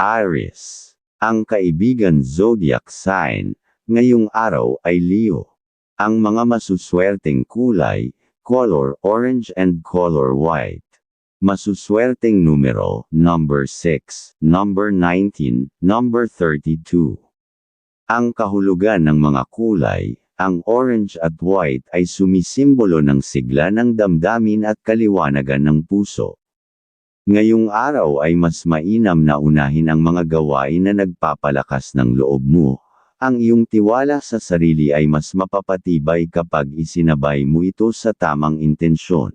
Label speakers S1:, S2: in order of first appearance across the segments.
S1: Aries. Ang kaibigan zodiac sign, ngayong araw ay Leo. Ang mga masuswerteng kulay, color orange and color white. Masuswerteng numero, number 6, number 19, number 32. Ang kahulugan ng mga kulay, ang orange at white ay sumisimbolo ng sigla ng damdamin at kaliwanagan ng puso. Ngayong araw ay mas mainam na unahin ang mga gawain na nagpapalakas ng loob mo. Ang iyong tiwala sa sarili ay mas mapapatibay kapag isinabay mo ito sa tamang intensyon.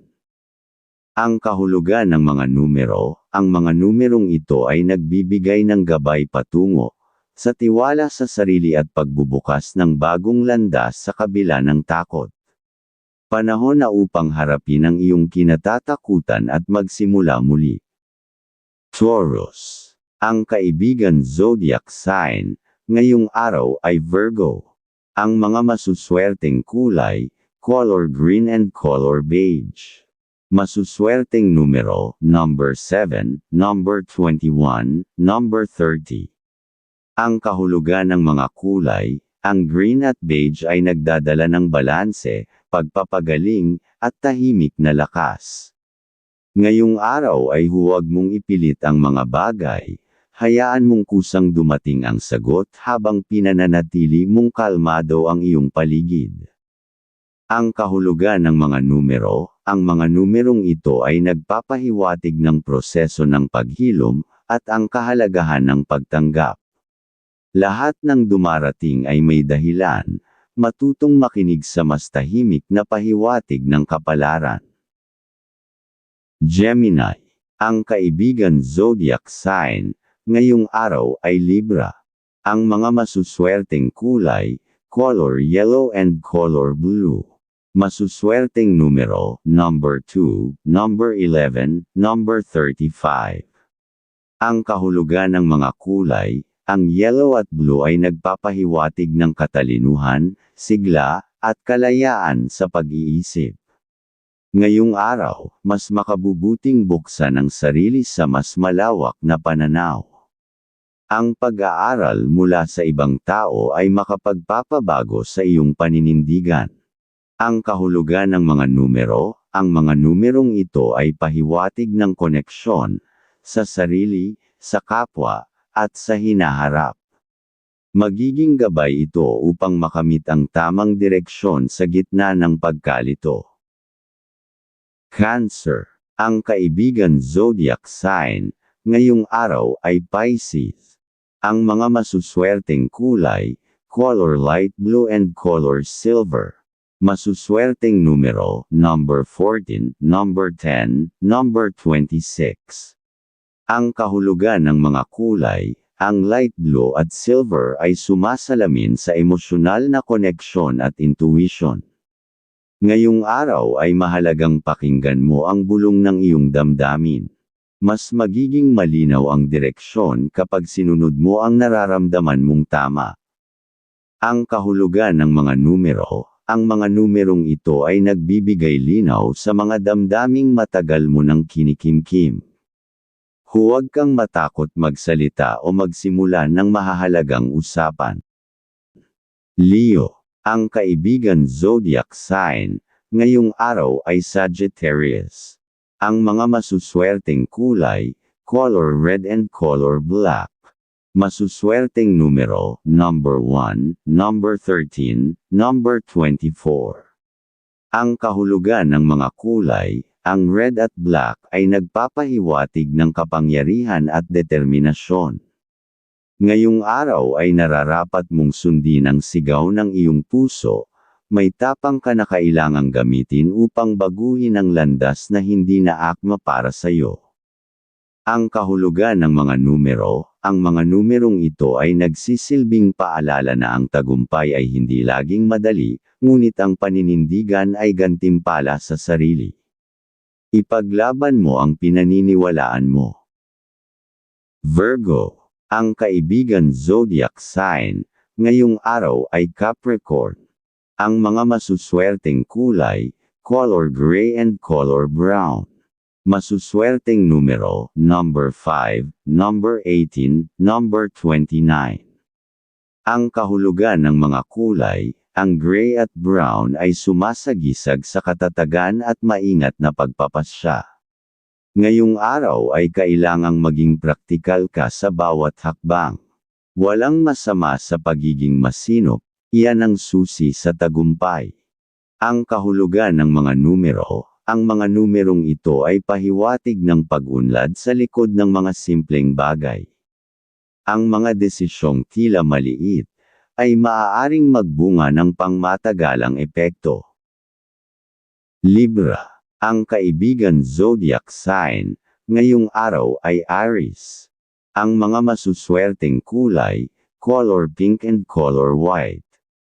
S1: Ang kahulugan ng mga numero, ang mga numerong ito ay nagbibigay ng gabay patungo sa tiwala sa sarili at pagbubukas ng bagong landas sa kabila ng takot. Panahon na upang harapin ang iyong kinatatakutan at magsimula muli. Taurus. Ang kaibigan zodiac sign, ngayong araw ay Virgo. Ang mga masuswerteng kulay, color green and color beige. Masuswerteng numero, number 7, number 21, number 30. Ang kahulugan ng mga kulay, ang green at beige ay nagdadala ng balanse, pagpapagaling, at tahimik na lakas. Ngayong araw ay huwag mong ipilit ang mga bagay, hayaan mong kusang dumating ang sagot habang pinananatili mong kalmado ang iyong paligid. Ang kahulugan ng mga numero, ang mga numerong ito ay nagpapahiwatig ng proseso ng paghilom, at ang kahalagahan ng pagtanggap. Lahat ng dumarating ay may dahilan, matutong makinig sa mas tahimik na pahiwatig ng kapalaran. Gemini. Ang kaibigan zodiac sign, ngayong araw ay Libra. Ang mga masuswerteng kulay, color yellow and color blue. Masuswerteng numero, number 2, number 11, number 35. Ang kahulugan ng mga kulay, ang yellow at blue ay nagpapahiwatig ng katalinuhan, sigla, at kalayaan sa pag-iisip. Ngayong araw, mas makabubuting buksan ang sarili sa mas malawak na pananaw. Ang pag-aaral mula sa ibang tao ay makapagpapabago sa iyong paninindigan. Ang kahulugan ng mga numero, ang mga numerong ito ay pahiwatig ng koneksyon sa sarili, sa kapwa, at sa hinaharap. Magiging gabay ito upang makamit ang tamang direksyon sa gitna ng pagkalito. Cancer. Ang kaibigan zodiac sign, ngayong araw ay Pisces. Ang mga masuswerteng kulay, color light blue and color silver. Masuswerteng numero, number 14, number 10, number 26. Ang kahulugan ng mga kulay, ang light blue at silver ay sumasalamin sa emosyonal na koneksyon at intuition. Ngayong araw ay mahalagang pakinggan mo ang bulong ng iyong damdamin. Mas magiging malinaw ang direksyon kapag sinunod mo ang nararamdaman mong tama. Ang kahulugan ng mga numero, ang mga numerong ito ay nagbibigay linaw sa mga damdaming matagal mo ng kinikimkim. Huwag kang matakot magsalita o magsimula ng mahahalagang usapan. Leo ang kaibigan zodiac sign, ngayong araw ay Sagittarius. Ang mga masuswerteng kulay, color red and color black. Masuswerteng numero, number 1, number 13, number 24. Ang kahulugan ng mga kulay, ang red at black ay nagpapahiwatig ng kapangyarihan at determinasyon. Ngayong araw ay nararapat mong sundin ang sigaw ng iyong puso, may tapang ka na kailangang gamitin upang baguhin ang landas na hindi na akma para sa iyo. Ang kahulugan ng mga numero, ang mga numerong ito ay nagsisilbing paalala na ang tagumpay ay hindi laging madali, ngunit ang paninindigan ay gantimpala sa sarili. Ipaglaban mo ang pinaniniwalaan mo. Virgo ang kaibigan zodiac sign, ngayong araw ay Capricorn. Ang mga masuswerteng kulay, color gray and color brown. Masuswerteng numero, number 5, number 18, number 29. Ang kahulugan ng mga kulay, ang gray at brown ay sumasagisag sa katatagan at maingat na pagpapasya. Ngayong araw ay kailangang maging praktikal ka sa bawat hakbang. Walang masama sa pagiging masinop, iyan ang susi sa tagumpay. Ang kahulugan ng mga numero, ang mga numerong ito ay pahiwatig ng pag-unlad sa likod ng mga simpleng bagay. Ang mga desisyong tila maliit, ay maaaring magbunga ng pangmatagalang epekto. Libra, ang kaibigan zodiac sign, ngayong araw ay Aries. Ang mga masuswerteng kulay, color pink and color white.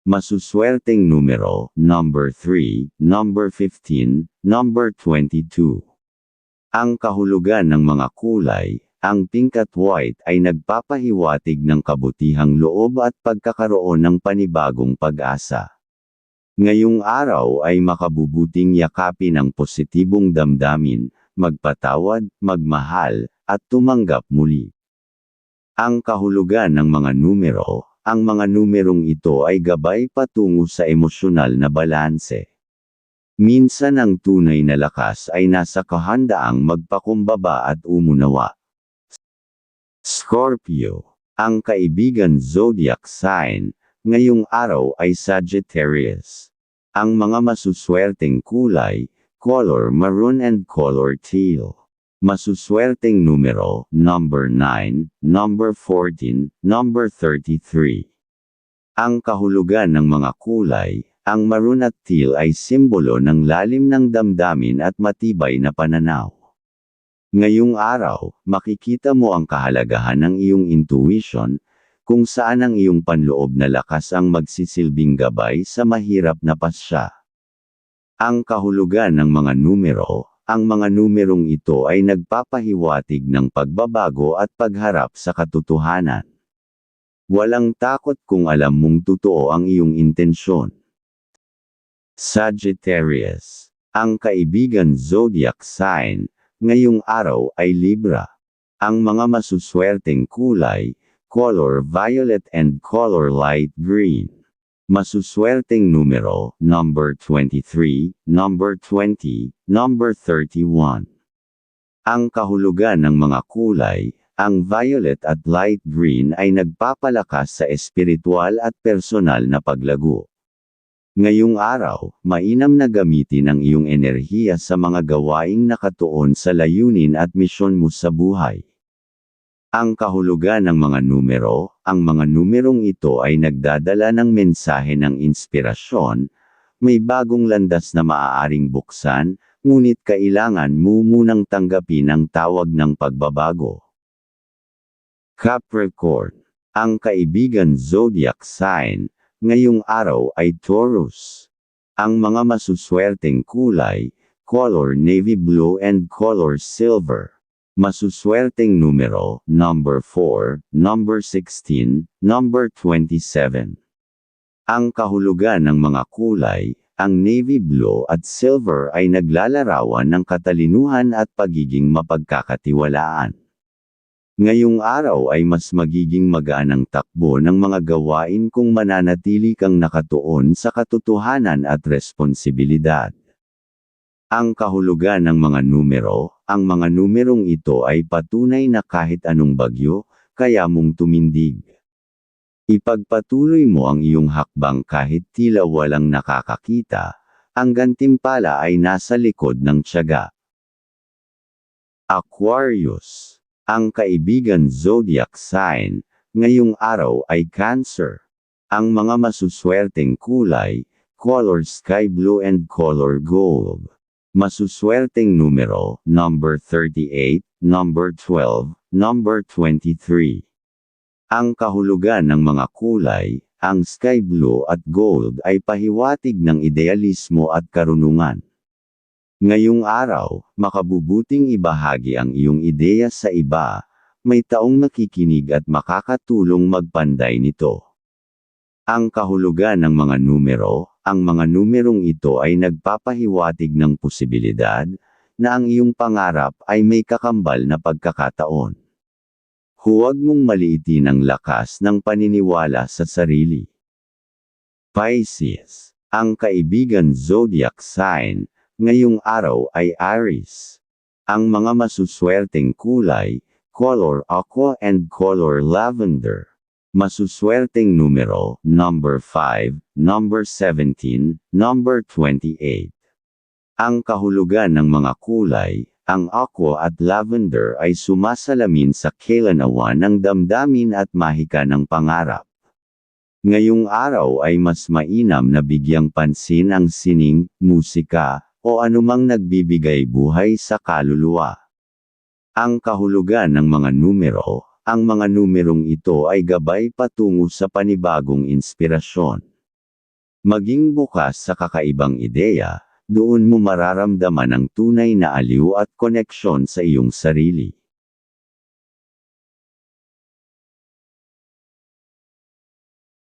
S1: Masuswerteng numero, number 3, number 15, number 22. Ang kahulugan ng mga kulay, ang pink at white ay nagpapahiwatig ng kabutihang loob at pagkakaroon ng panibagong pag-asa. Ngayong araw ay makabubuting yakapin ang positibong damdamin, magpatawad, magmahal, at tumanggap muli. Ang kahulugan ng mga numero, ang mga numerong ito ay gabay patungo sa emosyonal na balanse. Minsan ang tunay na lakas ay nasa kahandaang magpakumbaba at umunawa. Scorpio, ang kaibigan zodiac sign, ngayong araw ay Sagittarius. Ang mga masuswerteng kulay, color maroon and color teal. Masuswerteng numero, number 9, number 14, number 33. Ang kahulugan ng mga kulay, ang maroon at teal ay simbolo ng lalim ng damdamin at matibay na pananaw. Ngayong araw, makikita mo ang kahalagahan ng iyong intuition, kung saan ang iyong panloob na lakas ang magsisilbing gabay sa mahirap na pasya. Ang kahulugan ng mga numero, ang mga numerong ito ay nagpapahiwatig ng pagbabago at pagharap sa katotohanan. Walang takot kung alam mong totoo ang iyong intensyon. Sagittarius, ang kaibigan zodiac sign, ngayong araw ay Libra. Ang mga masuswerteng kulay, color violet and color light green. Masuswerteng numero, number 23, number 20, number 31. Ang kahulugan ng mga kulay, ang violet at light green ay nagpapalakas sa espiritual at personal na paglago. Ngayong araw, mainam na gamitin ang iyong enerhiya sa mga gawaing nakatuon sa layunin at misyon mo sa buhay. Ang kahulugan ng mga numero, ang mga numerong ito ay nagdadala ng mensahe ng inspirasyon, may bagong landas na maaaring buksan, ngunit kailangan mo munang tanggapin ang tawag ng pagbabago. Capricorn, ang kaibigan zodiac sign, ngayong araw ay Taurus. Ang mga masuswerteng kulay, color navy blue and color silver. Masuswerteng numero, number 4, number 16, number 27. Ang kahulugan ng mga kulay, ang navy blue at silver ay naglalarawan ng katalinuhan at pagiging mapagkakatiwalaan. Ngayong araw ay mas magiging magaan ang takbo ng mga gawain kung mananatili kang nakatuon sa katotohanan at responsibilidad. Ang kahulugan ng mga numero, ang mga numerong ito ay patunay na kahit anong bagyo, kaya mong tumindig. Ipagpatuloy mo ang iyong hakbang kahit tila walang nakakakita, ang gantimpala ay nasa likod ng tiyaga. Aquarius, ang kaibigan zodiac sign, ngayong araw ay Cancer. Ang mga masuswerteng kulay, color sky blue and color gold. Masuswerteng numero, number 38, number 12, number 23. Ang kahulugan ng mga kulay, ang sky blue at gold ay pahiwatig ng idealismo at karunungan. Ngayong araw, makabubuting ibahagi ang iyong ideya sa iba, may taong nakikinig at makakatulong magpanday nito. Ang kahulugan ng mga numero, ang mga numerong ito ay nagpapahiwatig ng posibilidad, na ang iyong pangarap ay may kakambal na pagkakataon. Huwag mong maliitin ang lakas ng paniniwala sa sarili. Pisces, ang kaibigan zodiac sign, ngayong araw ay Aries. Ang mga masuswerteng kulay, color aqua and color lavender. Masuswerteng numero, number 5, number 17, number 28. Ang kahulugan ng mga kulay, ang aqua at lavender ay sumasalamin sa kailanawan ng damdamin at mahika ng pangarap. Ngayong araw ay mas mainam na bigyang pansin ang sining, musika, o anumang nagbibigay buhay sa kaluluwa. Ang kahulugan ng mga numero, ang mga numerong ito ay gabay patungo sa panibagong inspirasyon. Maging bukas sa kakaibang ideya, doon mo mararamdaman ang tunay na aliw at koneksyon sa iyong sarili.